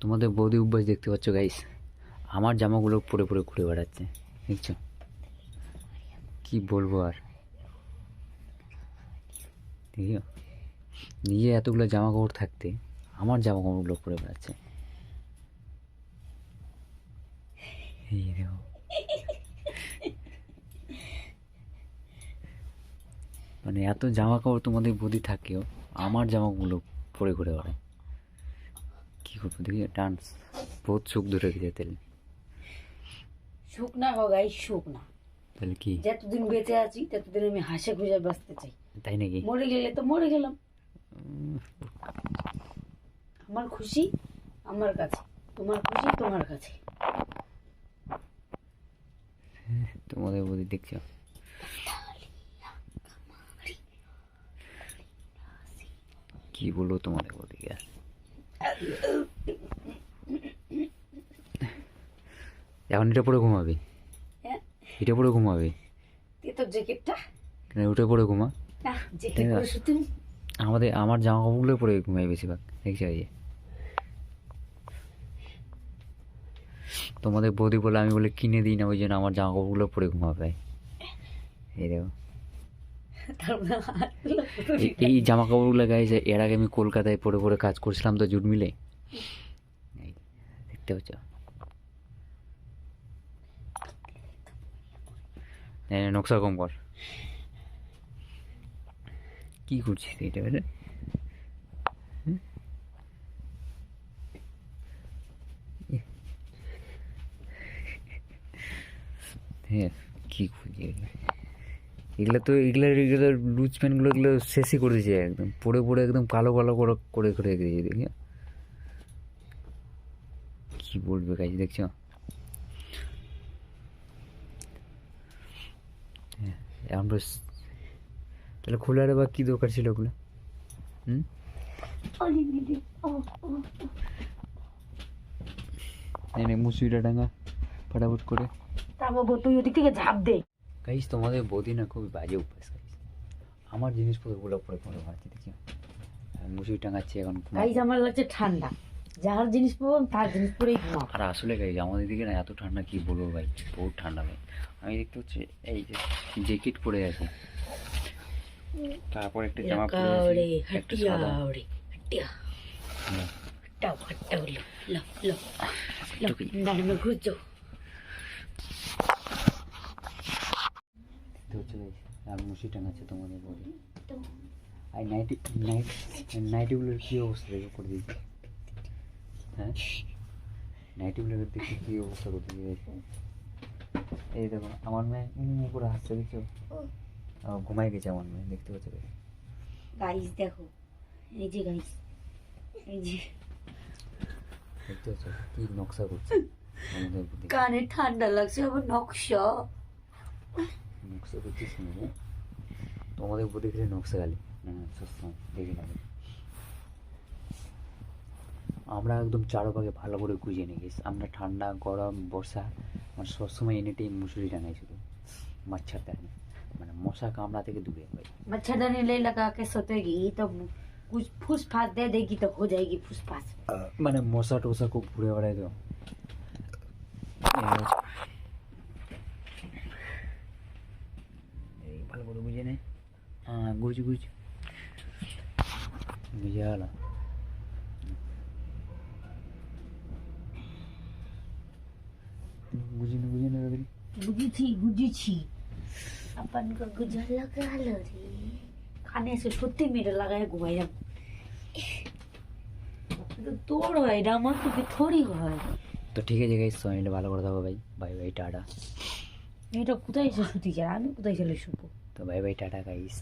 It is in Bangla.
তোমাদের বৌদি অভ্যাস দেখতে পাচ্ছ গাইস আমার জামাগুলো পরে পরে ঘুরে বেড়াচ্ছে, দেখছ? কি বলব আর? নিজে এতগুলো জামা কাপড় থাকতে আমার জামা কাপড়গুলো পরে বেড়াচ্ছে। এই মানে এত জামা কাপড় তোমাদের বদি থাকেও, আমার জামাগুলো পরে ঘুরে বেড়ায়। কী করব? দেখি ডান্স বহুত সুখ ধরে গেছে তাহলে। সুখ না গো গাই সুখ না। তাহলে কি? যতদিন বেঁচে আছি ততদিন আমি হাসে খুঁজে বাঁচতে চাই। তাই নাকি? মরে গেলে তো মরে গেলাম। আমার খুশি আমার কাছে তোমার খুশি তোমার কাছে। তোমাদের বদি দেখছ? কি বলব তোমাদের বদিকে আর এখন এটা পরে ঘুমাবে। হ্যাঁ? এটা পরে ঘুমাবে। এ তো জ্যাকেটটা? ওটা পরে ঘুমা। আমাদের আমার জামা কাপড়গুলো পরে ঘুমাই বেশিরভাগ দেখছি যে। তোমাদের বৌদি বলে আমি বলে কিনে দিই না ওই জন্য আমার জামা কাপড়গুলো পরে ঘুমাবে। এই দেখো। পুরো এই- জামা কাপড়গুলো গাইছে এর আগে আমি কলকাতায় পরে পরে কাজ করছিলাম তো জুট মিলে। দেখতে পাচ্ছ? নকশা কম কর কি করছিস এটা? হুম? হ্যাঁ কি খুঁজি এগুলো তো, এগুলো এগুলো লুজ প্যান্টগুলো এগুলো শেষই করে দিয়েছে একদম পরে পরে একদম কালো কালো করে করে করে দিয়েছে দেখি কি বলবে কাজ দেখছ হ্যাঁ, এখন বেশ তাহলে খোলার বা কী দরকার ছিল ওগুলো? হুম? এই নে মুসুরিটা ডাঙ্গা ফটাফট করে। তারপর গো তুই ওদিক থেকে ঝাঁপ দে। গাইস তোমাদের বৌদি না খুবই বাজে অভ্যাস গাইস আমার জিনিসপত্রগুলো পরে পরে ভাবছি দেখি আমি মুসুরি টাঙাচ্ছি এখন ঘুমাবো। গাইজ আমার লাগছে ঠান্ডা। যার জিনিস পরবো তার জিনিস পরেই ঘুমাবো। আর আসলে ভাই আমাদের দিকে না এত ঠান্ডা কি বলব ভাই? বহুত ঠান্ডা ভাই। আমি দেখতে হচ্ছে এই যে জ্যাকেট পরে আছি। তারপর একটা জামা পরে আছি একটা সাদা। তোমাদের আর নাইটি নাইট নাইটিগুলোর কী অবস্থা দেখো করে দিয়েছি হ্যাঁ? নাইটিগুলোর দেখি কী অবস্থা করে দিয়েছি এই দেখো আমার মেয়ে করে হাসছে দেখছ? ঘুমাই গেছে আমার মেয়ে দেখতে পাচ্ছ? গাইস দেখো এই যে গাইস এই যে। দেখতে পাচ্ছ? কি নকশা করছে? কানে ঠান্ডা লাগছে আবার নকশা। নকশা করছিস না তোমাদের বুদ্ধি খেলে নকশা গালি? না সবসময় দেখি না। আমরা একদম চারোপাকে ভালো করে গুজিয়ে নিয়ে গেছি আমরা ঠান্ডা গরম বর্ষা মানে সবসময় এনে টাইম মুসুরি টাঙাই শুধু মচ্ছরদানি মানে মশা কামড়া থেকে দূরে ভাই मच्छरदानी ले लगा के सोतेगी तो कुछ फूस फास दे देगी तो हो जाएगी फूस फास মানে মশা টশা খুব ঘুরে বেড়ায় তো এই ভালো করে বুঝে নে হ্যাঁ গুজ গুজ বুঝে গেল বুঝি না বুঝি না তাদের বুঝেছি বুঝেছি अपन को गुजर लगा लो रे खाने से সত্যি মেরে লাগায় ঘুমাইলাম তো তোর হয় না আমার তোকে থোড়ি হয় তো ঠিক আছে গাইস সবাই ভালো করে থাকো ভাই বাই বাই টাটা এটা কোথায় এসে শুতি যায় আমি কোথায় চলে শুবো তো বাই বাই টাটা গাইস